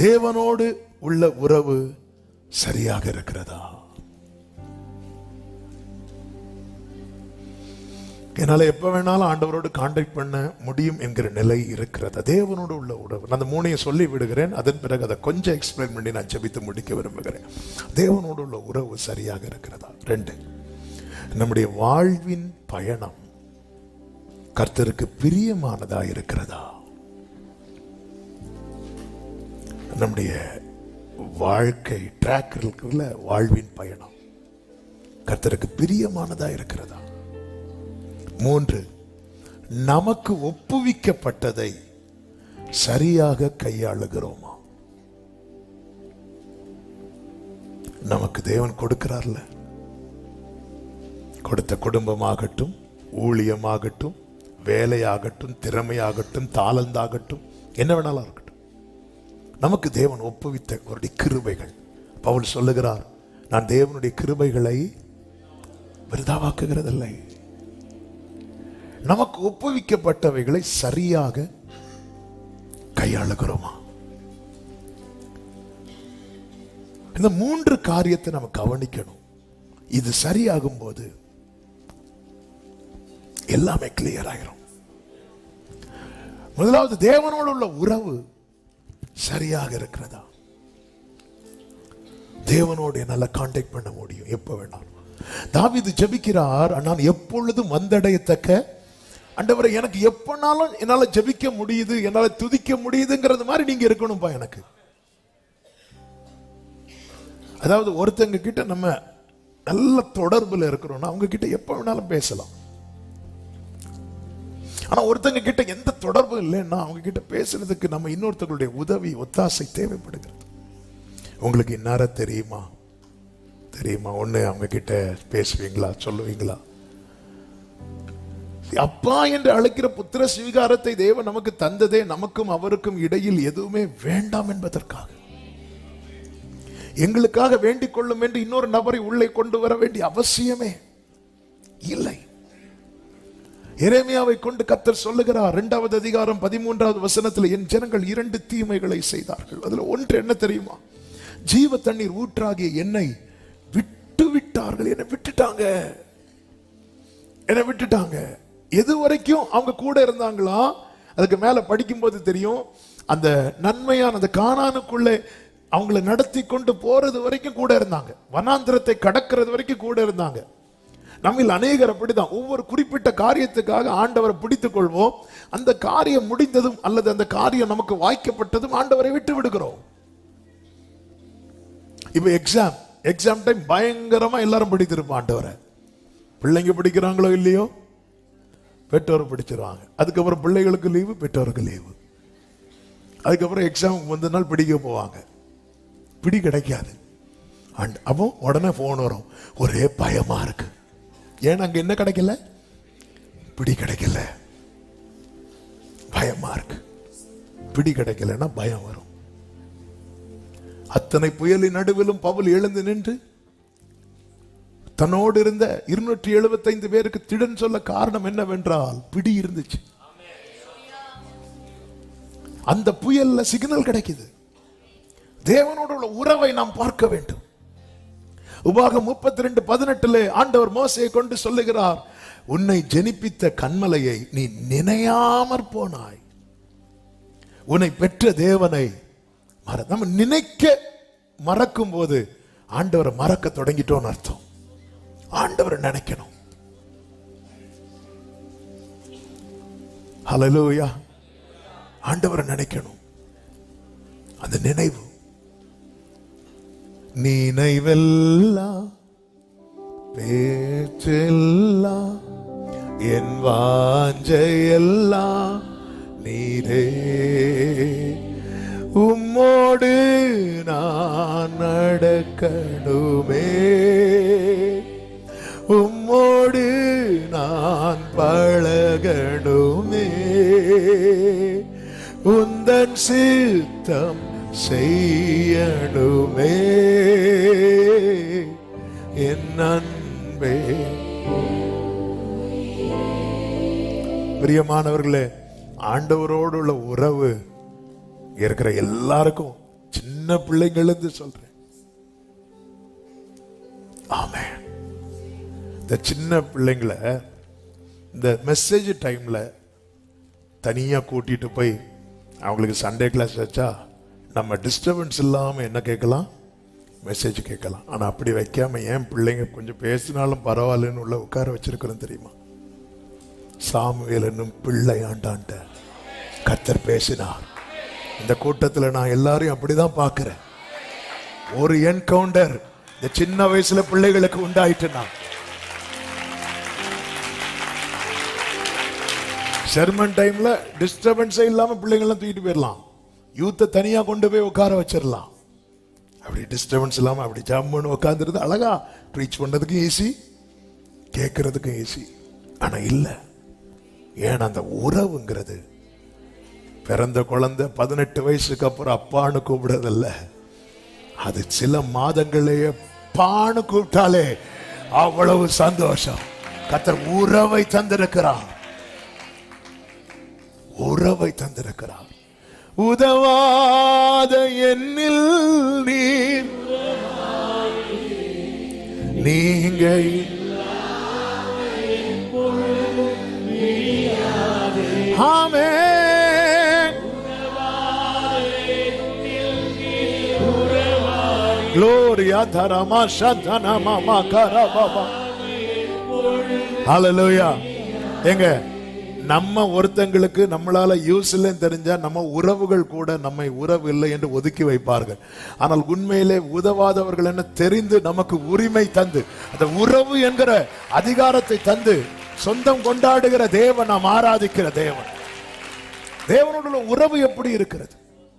தேவனோடு உள்ள உறவு சரியாக இருக்கிறதா? என்னால எப்ப வேணாலும் ஆண்டவரோடு காண்டாக்ட் பண்ண முடியும் என்கிற நிலை இருக்கிறது? தேவனோடு உள்ள உறவு. நான் அந்த மூணையும் சொல்லி விடுகிறேன். அதன் பிறகு அதை கொஞ்சம் எக்ஸ்பிளைன் பண்ணி நான் ஜபித்து முடிக்க விரும்புகிறேன். தேவனோடு உள்ள உறவு சரியாக இருக்கிறதா? ரெண்டு நம்முடைய வாழ்வின் பயணம் கர்த்தருக்கு பிரியமானதா இருக்கிறதா? நம்முடைய வாழ்க்கை ட்ராக் இருக்கிறதுல வாழ்வின் பயணம். கர்த்தருக்கு பிரியமானதா இருக்கிறதா? மூன்று நமக்கு ஒப்புவிக்கப்பட்டதை சரியாக கையாளுகிறோமா? நமக்கு தேவன் கொடுக்கிறார்ல. கொடுத்த குடும்பமாகட்டும் ஊழியமாகட்டும் வேலையாகட்டும் திறமையாகட்டும் தாளந்தாகட்டும் என்ன வேணாலும் இருக்கட்டும் நமக்கு தேவன் ஒப்புவித்த அவருடைய கிருபைகள். பவுல் சொல்லுகிறார் நான் தேவனுடைய கிருபைகளை விருதாவாக்குகிறதில்லை. நமக்கு ஒப்புவிக்கப்பட்டவைகளை சரியாக கையாளுகிறோமா? இந்த மூன்று காரியத்தை நம்ம கவனிக்கணும். இது சரியாகும் போது எல்லாமே கிளியர் ஆகிரும் முதலாவது தேவனோடு உள்ள உறவு சரியாக இருக்கிறதா? தேவனோடு என்னால் காண்டாக்ட் பண்ண முடியும். எப்போ வேணாலும். தாவிது ஜெபிக்கிறார். நான் எப்பொழுதும் வந்தடையத்தக்க அண்டவரை எனக்கு எப்பனாலும் என்னால் ஜெபிக்க முடியுது என்னால் துதிக்க முடியுதுங்கிறது மாதிரி நீங்கள் இருக்கணும்ப்பா எனக்கு. அதாவது ஒருத்தங்க கிட்ட நம்ம நல்ல தொடர்பில் இருக்கிறோம்னா அவங்க கிட்ட எப்போ வேணாலும் பேசலாம். ஆனால் ஒருத்தங்க கிட்ட எந்த தொடர்பும் இல்லைன்னா அவங்க கிட்ட பேசுறதுக்கு நம்ம இன்னொருத்தங்களுடைய உதவி ஒத்தாசை தேவைப்படுகிறது. உங்களுக்கு இன்னார தெரியுமா? தெரியுமா? ஒண்ணு அவங்க கிட்ட பேசுவீங்களா? சொல்லுவீங்களா? அப்பா என்று அழைக்கிற புத்திர ஸ்வீகாரத்தை தேவன் நமக்கு தந்ததே நமக்கும் அவருக்கும் இடையில் எதுவுமே வேண்டாம் என்பதற்காக. எங்களுக்காக வேண்டிக் கொள்ளும் என்று இன்னொரு நபரை உள்ளே கொண்டு வர வேண்டிய அவசியமே இல்லை. எரேமியாவை கொண்டு கத்தர் சொல்லுகிறார் இரண்டாவது அதிகாரம் பதிமூன்றாவது வசனத்தில் என் ஜனங்கள் இரண்டு தீமைகளை செய்தார்கள். அதுல ஒன்று என்ன தெரியுமா? ஜீவ தண்ணீர் ஊற்றாகிய என்னை விட்டு விட்டார்கள் என்னை விட்டுட்டாங்க. என்னை விட்டுட்டாங்க. எது வரைக்கும் அவங்க கூட இருந்தாங்களா? அதுக்கு மேல படிக்கும்போது தெரியும் அந்த நன்மையான அந்த காணானுக்குள்ளே அவங்கள நடத்தி கொண்டு போறது வரைக்கும் கூட இருந்தாங்க. வனாந்திரத்தை கடக்கிறது வரைக்கும் கூட இருந்தாங்க. நம்மில் அநேகர் அப்படிதான் ஒவ்வொரு குறிப்பிட்ட காரியத்துக்காக ஆண்டவரை பிடித்துக் கொள்வோம் அந்த காரியம் முடிந்ததும் அல்லது அந்த காரியம் நமக்கு வாய்க்கப்பட்டதும் ஆண்டவரை விட்டு விடுகிறோம். இப்ப எக்ஸாம் எக்ஸாம் டைம் பயங்கரமா எல்லாரும் பிடித்திருப்போம் ஆண்டவரை. பிள்ளைங்க பிடிக்கிறாங்களோ இல்லையோ? பெற்றோர் பிடிச்சிருவாங்க. அதுக்கப்புறம் பிள்ளைகளுக்கு லீவு பெற்றோருக்கு லீவு அதுக்கப்புறம் எக்ஸாம் வந்த நாள் பிடிக்க போவாங்க. பிடி கிடைக்காது. அண்ட் அப்போ உடனே ஃபோன் வரும். ஒரே பயமா இருக்கு. ஏன் அங்க என்ன கிடைக்கல? பிடி கிடைக்கல. பயமா இருக்கு. பிடி கிடைக்கலன்னா பயம் வரும். அத்தனை புயலின் நடுவிலும் பவுல் எழுந்து நின்று தன்னோடு இருந்த இருநூற்றி எழுபத்தைந்து பேருக்கு திடன் சொல்ல காரணம் என்னவென்றால் பிடி இருந்துச்சு. அந்த புயல்ல சிக்னல் கிடைக்குது. தேவனோடு உள்ள உறவை நாம் பார்க்க வேண்டும். உபாகம் முப்பத்தி ரெண்டு பதினெட்டுல ஆண்டவர் மோசையை கொண்டு சொல்லுகிறார் உன்னை ஜெனிப்பித்த கண்மலையை நீ நினையாமற் போனாய். உன்னை பெற்ற தேவனை மற நம்ம நினைக்க மறக்கும் போது ஆண்டவரை மறக்க தொடங்கிட்டோம்னு அர்த்தம். ஆண்டவரை நினைக்கணும். ஹலலோயா ஆண்டவரை நினைக்கணும். அந்த நினைவு நினைவெல்லாம் பேச்செல்லாம் என் வாஞ்சையெல்லாம் நீரே. உம்மோடு நான் நடக்கணுமே. உம்மோடு நான் பழகணுமே. உந்தன் சித்தம் செய்யணுமே. என் அன்பே. பிரியமானவர்களே ஆண்டவரோடு உள்ள உறவு இருக்கிற எல்லாருக்கும் சின்ன பிள்ளைங்கள்ந்து சொல்றேன். ஆமே இந்த சின்ன பிள்ளைங்களை இந்த மெசேஜ் டைம்ல தனியாக கூட்டிட்டு போய் அவங்களுக்கு சண்டே கிளாஸ் வச்சா நம்ம டிஸ்டர்பன்ஸ் இல்லாமல் என்ன கேட்கலாம்? மெசேஜ் கேட்கலாம். ஆனால் அப்படி வைக்காமல் ஏன் பிள்ளைங்க கொஞ்சம் பேசினாலும் பரவாயில்லன்னு உள்ள உட்கார வச்சிருக்கிறோம் தெரியுமா? சாமுவேல் என்னும் பிள்ளை ஆண்டாண்ட. கத்தர் பேசினார். இந்த கூட்டத்தில் நான் எல்லாரையும் அப்படிதான் பார்க்குறேன். ஒரு என்கவுண்டர் இந்த சின்ன வயசுல பிள்ளைகளுக்கு உண்டாயிட்டுனா. செர்மன் டைம்ல டிஸ்டர்பன்ஸே இல்லாமல் பிள்ளைங்களாம் தூக்கிட்டு போயிடலாம் யூத்தை தனியாக கொண்டு போய் உட்கார வச்சிடலாம். அப்படி டிஸ்டர்பன்ஸ் இல்லாமல் அப்படி ஜம்முன்னு உட்காந்துருந்து அழகா ரீச் பண்ணுறதுக்கும் ஈஸி கேட்கறதுக்கும் ஈஸி ஆனா இல்லை. ஏன்னா அந்த உறவுங்கிறது பிறந்த குழந்தை பதினெட்டு வயசுக்கு அப்புறம் அப்பான்னு கூப்பிடுறதில்ல. அது சில மாதங்களையே பான்னு கூப்பிட்டாலே அவ்வளவு சந்தோஷம். கத்தர் உறவை தந்திருக்கிறார். உறவை தந்திருக்கிறார். உதவாத என்னில் நீர் நீங்க ஆமென் Gloria tarama shadana mama karababa. Hallelujah. எங்க நம்ம ஒருத்தங்களுக்கு நம்மளால யூஸ் இல்லைன்னு தெரிஞ்சா நம்ம உறவுகள் கூட நம்மை உறவு இல்லை என்று ஒதுக்கி வைப்பார்கள். ஆனால் உண்மையிலே உதவாதவர்கள் என்ன தெரிந்து நமக்கு உரிமை தந்து அந்த உறவு என்கிற அதிகாரத்தை தந்து சொந்தம் கொண்டாடுகிற தேவன் நாம் ஆராதிக்கிற தேவன். தேவனோட உறவு எப்படி இருக்கிறது?